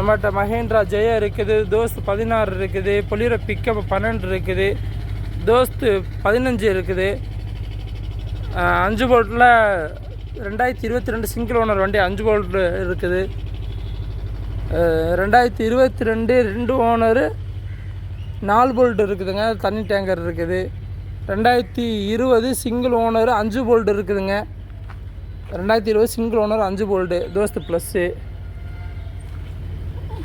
நம்மகிட்ட மகேந்திரா ஜெயா இருக்குது தோஸ்த் பதினாறு இருக்குது பொலிரோ பிக்கப் பன்னெண்டு இருக்குது தோஸ்து பதினஞ்சு இருக்குது. அஞ்சு போல்ட்டில் ரெண்டாயிரத்தி இருபத்தி ரெண்டு சிங்கிள் ஓனர் வண்டி அஞ்சு போல்ட் இருக்குது. ரெண்டாயிரத்தி இருபத்தி ரெண்டு ரெண்டு ஓனரு நாலு போல்ட் இருக்குதுங்க தண்ணி டேங்கர் இருக்குது. ரெண்டாயிரத்தி இருபது சிங்கிள் ஓனர் அஞ்சு போல்ட் இருக்குதுங்க. ரெண்டாயிரத்தி இருபது சிங்கிள் ஓனர் அஞ்சு போல்டு தோஸ்து ப்ளஸ்ஸு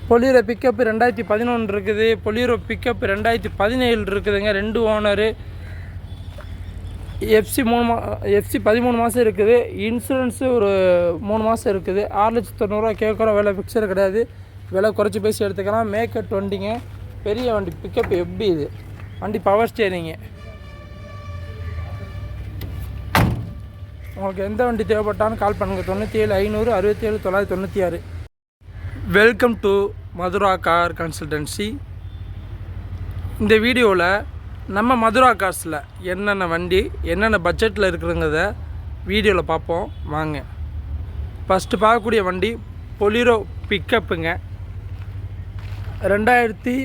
பொலிரோ பிக்கப் ரெண்டாயிரத்தி பதினொன்று இருக்குது. பொலியரோ பிக்கப் ரெண்டாயிரத்தி பதினேழு இருக்குதுங்க. ரெண்டு ஓனரு. எஃப்சி மூணு மா எஃப்சி பதிமூணு மாதம் இருக்குது. இன்சூரன்ஸு ஒரு மூணு மாதம் இருக்குது. ஆறு லட்சத்தி தொண்ணூறுரூவா கேட்குறோம் விலை ஃபிக்ஸர் கிடையாது. விலை குறைச்சி பேசி எடுத்துக்கலாம். மேக்கர் வண்டிங்க பெரிய வண்டி பிக்கப் எப்படி இது? வண்டி பவர் ஸ்டேரிங்கு உங்களுக்கு எந்த வண்டி தேவைப்பட்டாலும் கால் பண்ணுங்கள் தொண்ணூற்றி ஏழு ஐநூறு அறுபத்தி ஏழு தொள்ளாயிரத்தி தொண்ணூற்றி ஆறு. Welcome to Mathura car consultancy இந்த வீடியோவில் நம்ம மதுரா கார்ஸில் என்னென்ன வண்டி என்னென்ன பட்ஜெட்டில் இருக்கிறங்கிறத வீடியோவில் பார்ப்போம். வாங்க. ஃபஸ்ட்டு பார்க்கக்கூடிய வண்டி பொலிரோ பிக்கப்புங்க ரெண்டாயிரத்தி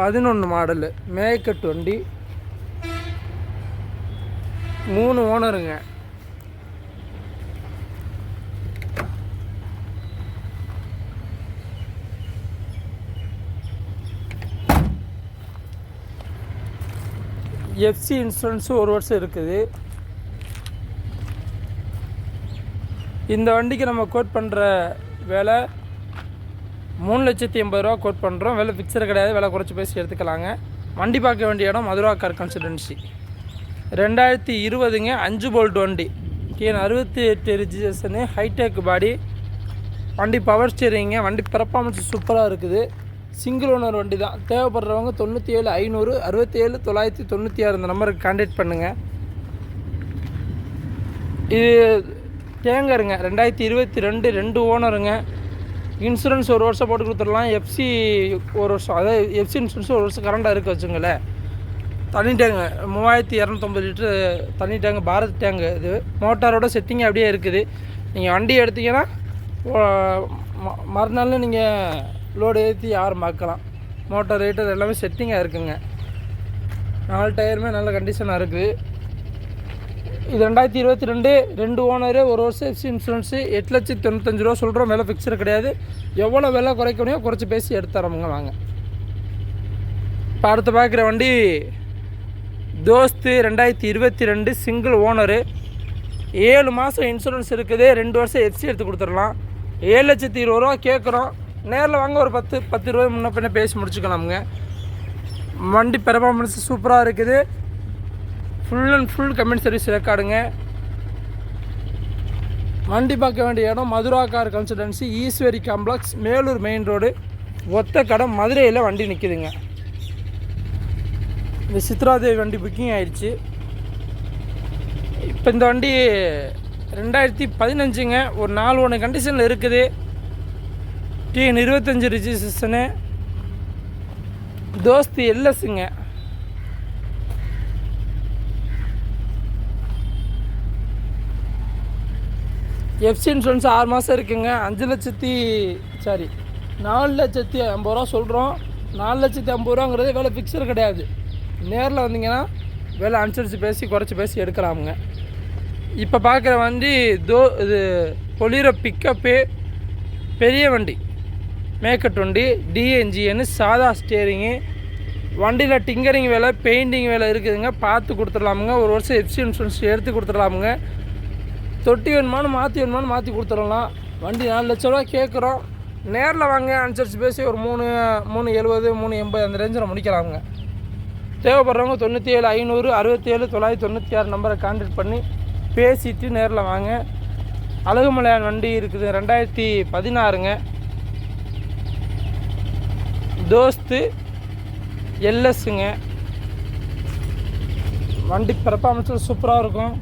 பதினொன்று மாடலு மேக்கட் வண்டி. மூணு ஓனருங்க எஃப்சி இன்சூரன்ஸும் ஒரு வருஷம் இருக்குது. இந்த வண்டிக்கு நம்ம கோட் பண்ணுற வேலை மூணு லட்சத்தி எண்பது ரூபா கோட் பண்ணுறோம் விலை ஃபிக்ஸர் கிடையாது. விலை குறைச்சி பேசி எடுத்துக்கலாங்க. வண்டி பார்க்க வேண்டிய இடம் மதுரா கார் கன்சல்டன்சி ரெண்டாயிரத்தி இருபதுங்க அஞ்சு போல்ட் வண்டி. டிஎன் அறுபத்தி எட்டு ரிஜிஸ்ட்ரேஷனு ஹைடெக் பாடி வண்டி பவர் ஸ்டீரிங்க வண்டி பெர்ஃபார்மன்ஸ் சூப்பராக இருக்குது. சிங்கிள் ஓனர் வண்டி தான். தேவைப்படுறவங்க தொண்ணூற்றி ஏழு ஐநூறு அறுபத்தி ஏழு தொள்ளாயிரத்தி தொண்ணூற்றி ஆறு இந்த நம்பருக்கு கான்டாக்ட் பண்ணுங்கள் இது டேங்கருங்க ரெண்டாயிரத்தி இருபத்தி ரெண்டு ரெண்டு ஓனருங்க இன்சூரன்ஸ் ஒரு வருஷம் போட்டு கொடுத்துடலாம். எஃப்சி ஒரு வருஷம் அதாவது எஃப்சி இன்சூரன்ஸ் ஒரு வருஷம் கரண்டாக இருக்க வச்சுங்களேன் தண்ணி டேங்கு மூவாயிரத்தி இரநூத்தொம்பது லிட்ரு தண்ணி டேங்கு பாரத் டேங்கு இது. மோட்டாரோட செட்டிங் அப்படியே இருக்குது. நீங்கள் வண்டி எடுத்தீங்கன்னா ம- மறுநாள் நீங்கள் லோடு ஏற்றி ஆரம்பிக்கலாம் மோட்டார் ரேட்டர் எல்லாமே செட்டிங்காக இருக்குங்க. நாலு டயருமே நல்ல கண்டிஷனாக இருக்குது இது ரெண்டாயிரத்தி இருபத்தி ரெண்டு ரெண்டு ஓனரு ஒரு வருஷம் எஃப்சி இன்சூரன்ஸு எட்டு லட்சத்தி தொண்ணூத்தஞ்சு ரூபா சொல்கிறோம் விலை ஃபிக்ஸடு கிடையாது. எவ்வளோ விலை குறைக்க முடியும் குறைச்சி பேசி எடுத்துறோமுங்க வாங்க. இப்போ அடுத்து பார்க்குற வண்டி தோஸ்து ரெண்டாயிரத்தி இருபத்தி ரெண்டு சிங்கிள் ஓனரு ஏழு மாதம் இன்சூரன்ஸ் இருக்குது ரெண்டு வருஷம் எஃப்சி எடுத்து கொடுத்துடலாம். ஏழு லட்சத்தி இருபது ரூபா கேட்குறோம் நேரில் வாங்க ஒரு பத்து பத்து ரூபாய் முன்ன பின்ன பேசி முடிச்சுக்கலாமுங்க. வண்டி பெர்ஃபார்மன்ஸ் சூப்பராக இருக்குது. Full and full comment service ரெக்கார்டுங்க வண்டி பார்க்க வேண்டிய இடம் Mathura car consultancy Eswari complex Melur main road ஒத்த கடை மதுரையில் வண்டி நிற்குதுங்க இந்த சித்ராதேவி வண்டி புக்கிங் ஆயிடுச்சு இப்போ இந்த வண்டி ரெண்டாயிரத்தி பதினஞ்சுங்க. ஒரு நாலு ஒன்று கண்டிஷனில் இருக்குது. டிஎன் இருபத்தஞ்சி ரிஜிஸ்ட்ரேஷனு. தோஸ்து எல்எஸ்ஸுங்க எஃப்சி இன்சூரன்ஸ் ஆறு மாதம் இருக்குங்க. அஞ்சு லட்சத்தி சாரி நாலு லட்சத்தி ஐம்பது ரூபா சொல்கிறோம் நாலு லட்சத்தி ஐம்பது ரூபாங்கிறது வேலை ஃபிக்ஸர் கிடையாது. நேரில் வந்தீங்கன்னா விலை அனுசரித்து பேசி குறைச்சி பேசி எடுக்கலாமுங்க. இப்போ பார்க்குற வண்டி தோ இது பொலிரோ பிக்கப்பு பெரிய வண்டி. மேக்கட் வண்டி டிஎன்ஜிஎன்னு சாதா ஸ்டேரிங்கு வண்டியில் டிங்கரிங் வேலை பெயிண்டிங் வேலை இருக்குதுங்க. பார்த்து கொடுத்துடலாமுங்க. ஒரு வருஷம் எஃப்சி இன்சூரன்ஸ் எடுத்து கொடுத்துடலாமுங்க. தொட்டி வேணுமானு மாற்றி வேணுமானு மாற்றி கொடுத்துடலாம். வண்டி நாலு லட்ச ரூபா கேட்குறோம். நேரில் வாங்க அனுசரித்து பேசி ஒரு மூணு மூணு எழுபது மூணு எண்பது அந்த ரேஞ்சில் முடிக்கலாமுங்க. தேவைப்படுறவங்க தொண்ணூற்றி ஏழு ஐநூறு அறுபத்தி ஏழு தொள்ளாயிரத்தி தொண்ணூற்றி ஆறு நம்பரை கான்டாக்ட் பண்ணி பேசிட்டு நேரில் வாங்க. அழகுமலையான் வண்டி இருக்குது ரெண்டாயிரத்தி பதினாறுங்க. தோஸ்து எல்எஸ்ஸுங்க. வண்டி பெர்ஃபார்மன்ஸ் சூப்பராக இருக்கும்.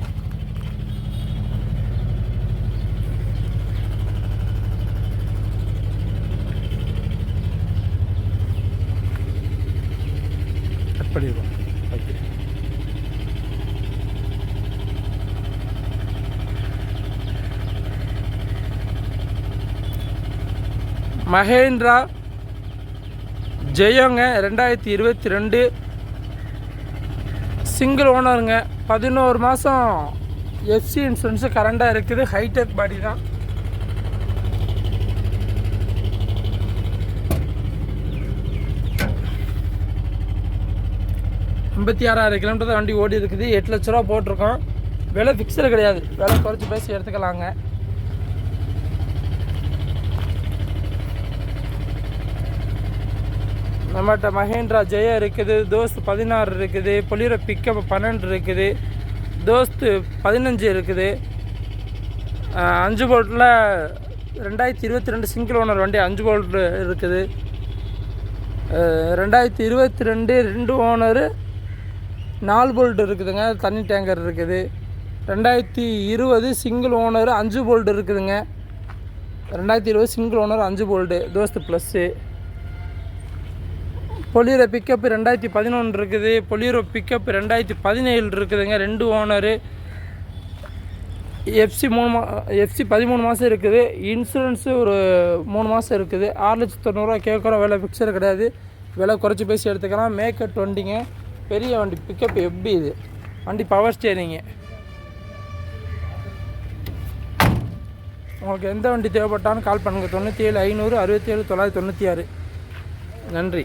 கட் பண்ணிடுவோம். ஓகே மகேந்திரா ஜெயோங்க ரெண்டாயிரத்தி இருபத்தி ரெண்டு சிங்கிள் ஓனருங்க பதினோரு மாதம் எஃப்சி இன்சூரன்ஸு கரண்டாக இருக்குது. ஹைடெக் பாடி தான். ஐம்பத்தி ஆறாயிரம் கிலோமீட்டர் தான் வண்டி ஓடி இருக்குது எட்டு லட்ச ரூபா போட்டிருக்கோம். விலை ஃபிக்ஸடு கிடையாது. விலை குறைச்சி பேசி எடுத்துக்கலாங்க. நம்மகிட்ட மகேந்திரா ஜெயா இருக்குது தோஸ்த் பதினாறு இருக்குது பொலிரோ பிக்கப் பன்னெண்டு இருக்குது தோஸ்து பதினஞ்சு இருக்குது. அஞ்சு போல்ட்டில் ரெண்டாயிரத்தி இருபத்தி ரெண்டு சிங்கிள் ஓனர் வண்டி அஞ்சு போல்ட் இருக்குது. ரெண்டாயிரத்தி இருபத்தி ரெண்டு ரெண்டு ஓனரு நாலு போல்ட் இருக்குதுங்க தண்ணி டேங்கர் இருக்குது. ரெண்டாயிரத்தி இருபது சிங்கிள் ஓனர் அஞ்சு போல்ட் இருக்குதுங்க. ரெண்டாயிரத்தி இருபது சிங்கிள் ஓனர் அஞ்சு போல்டு தோஸ்து ப்ளஸ்ஸு. பொலிரோ பிக்கப் ரெண்டாயிரத்தி பதினொன்று இருக்குது. பொலியரோ பிக்கப் ரெண்டாயிரத்தி பதினேழு இருக்குதுங்க. ரெண்டு ஓனரு எஃப்சி மூணு மா எஃப்சி பதிமூணு மாதம் இருக்குது. இன்சூரன்ஸு ஒரு மூணு மாதம் இருக்குது. ஆறு லட்சத்தி தொண்ணூறுரூவா கேட்குறோம் விலை ஃபிக்ஸர் கிடையாது. விலை குறைச்சி பேசி எடுத்துக்கலாம். மேக்கர் வண்டிங்க பெரிய வண்டி பிக்கப் எப்படி இது? வண்டி பவர் ஸ்டேரிங்கு உங்களுக்கு எந்த வண்டி தேவைப்பட்டாலும் கால் பண்ணுங்கள் தொண்ணூற்றி ஏழு ஐநூறு அறுபத்தி ஏழு தொள்ளாயிரத்தி தொண்ணூற்றி ஆறு. நன்றி.